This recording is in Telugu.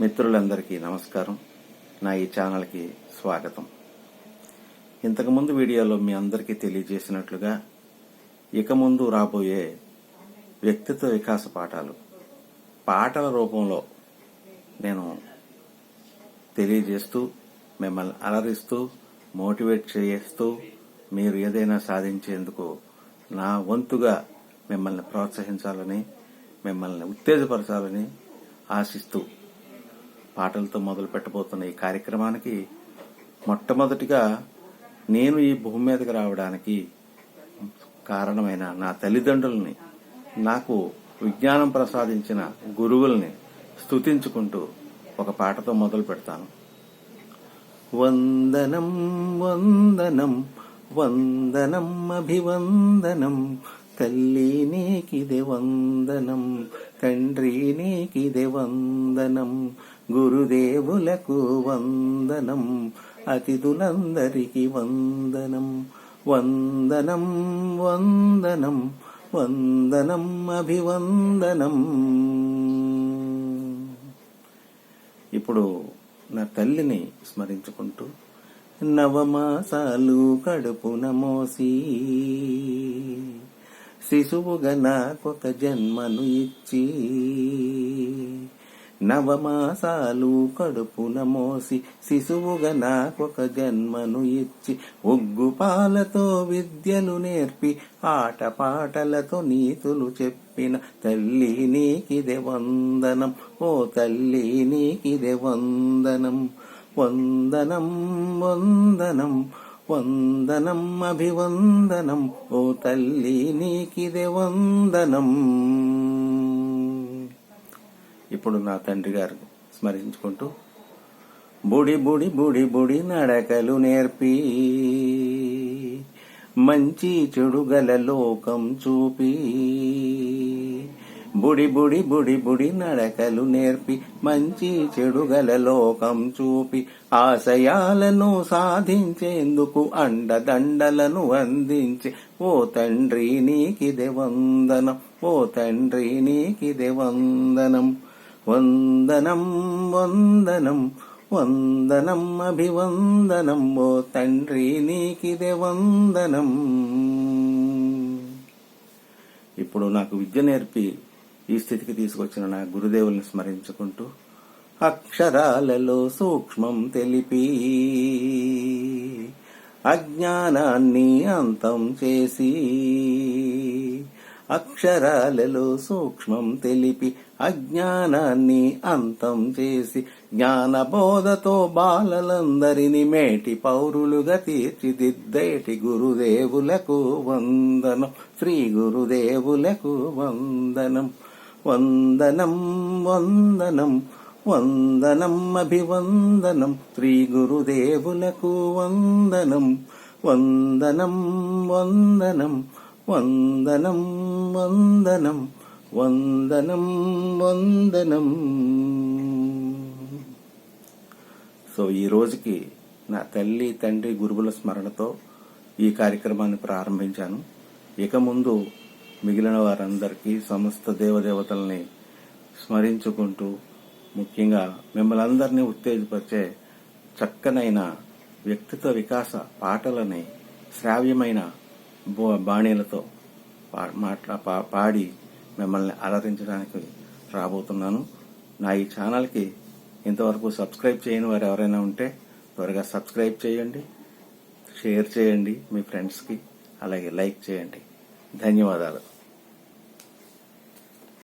మిత్రులందరికీ నమస్కారం. నా ఈ ఛానల్కి స్వాగతం. ఇంతకుముందు వీడియోలో మీ అందరికీ తెలియజేసినట్లుగా ఇక ముందు రాబోయే వ్యక్తిత్వ వికాస పాఠాలు పాటల రూపంలో నేను తెలియజేస్తూ మిమ్మల్ని అలరిస్తూ మోటివేట్ చేస్తూ మీరు ఏదైనా సాధించేందుకు నా వంతుగా మిమ్మల్ని ప్రోత్సహించాలని మిమ్మల్ని ఉత్తేజపరచాలని ఆశిస్తూ పాటలతో మొదలు పెట్టబోతున్న ఈ కార్యక్రమానికి మొట్టమొదటిగా నేను ఈ భూమి మీదకి రావడానికి కారణమైన నా తల్లిదండ్రుల్ని నాకు విజ్ఞానం ప్రసాదించిన గురువుల్ని స్తుతించుకుంటూ ఒక పాటతో మొదలు పెడతాను. వందనం వందనం వందనం అభివందనం తల్లి నీకిదే వందనం తండ్రి నీకిదే వందనం గురుదేవులకు వందనం అతిథులందరికీ వందనం. వందనం వందనం వందనం అభివందనం. ఇప్పుడు నా తల్లిని స్మరించుకుంటూ నవమాసాలు కడుపున మోసి శిశువుగా నాకొక జన్మను ఇచ్చి నవమాసాలు కడుపున మోసి శిశువుగా నాకొక జన్మను ఇచ్చి ఒగ్గుపాలతో విద్యలు నేర్పి ఆట పాటలతో నీతులు చెప్పిన తల్లి నీకిదే వందనం. ఓ తల్లి నీకిదే వందనం. వందనం వందనం వందనం అభివందనం. ఓ తల్లి నీకిదే వందనం. ఇప్పుడు నా తండ్రి గారు స్మరించుకుంటూ బుడి బుడి బుడి బుడి నడకలు నేర్పి. మంచి చెడు గల లోకం చూపి. బుడి బుడి బుడి బుడి నడకలు నేర్పి. మంచి చెడు గల లోకం చూపి. ఆశయాలను సాధించేందుకు అండదండలను అందించి. ఓ తండ్రి నీకిదే వందనం ఓ తండ్రి నీకిదే వందనం. వందనం వందనం వందనం అభివందనం ఓ తండ్రి నీకిదే వందనం. ఇప్పుడు నాకు విద్య నేర్పి ఈ స్థితికి తీసుకొచ్చిన నా గురుదేవుల్ని స్మరించుకుంటూ అక్షరాలలో సూక్ష్మం తెలిపి అజ్ఞానాన్ని అంతం చేసి అక్షరాలలో సూక్ష్మం తెలిపి అజ్ఞానాన్ని అంతం చేసి జ్ఞానబోధతో బాలలందరిని మేటి పౌరులుగా తీర్చిదిద్దేటి గురుదేవులకు వందనం. శ్రీ గురుదేవులకు వందనం. వందనం వందనం వందనం అభివందనం. శ్రీ గురుదేవులకు వందనం. వందనం వందనం. వందనం వందనం వందనం వందనం. సో ఈ రోజుకి నా తల్లి తండ్రి గురువుల స్మరణతో ఈ కార్యక్రమాన్ని ప్రారంభించాను. ఇక ముందు మిగిలిన వారందరికీ సమస్త దేవదేవతల్ని స్మరించుకుంటూ ముఖ్యంగా మిమ్మల్ని అందరినీ ఉత్తేజపరిచే చక్కనైన వ్యక్తిత్వ వికాస పాటలని శ్రావ్యమైన బాణీలతో పా- మాట్లా పా- పాడి మిమ్మల్ని అలరించడానికి రాబోతున్నాను. నా ఈ ఛానల్కి ఇంతవరకు సబ్స్క్రైబ్ చేయని వారు ఎవరైనా ఉంటే త్వరగా సబ్స్క్రైబ్ చేయండి షేర్ చేయండి మీ ఫ్రెండ్స్కి అలాగే లైక్ చేయండి. ధన్యవాదాలు.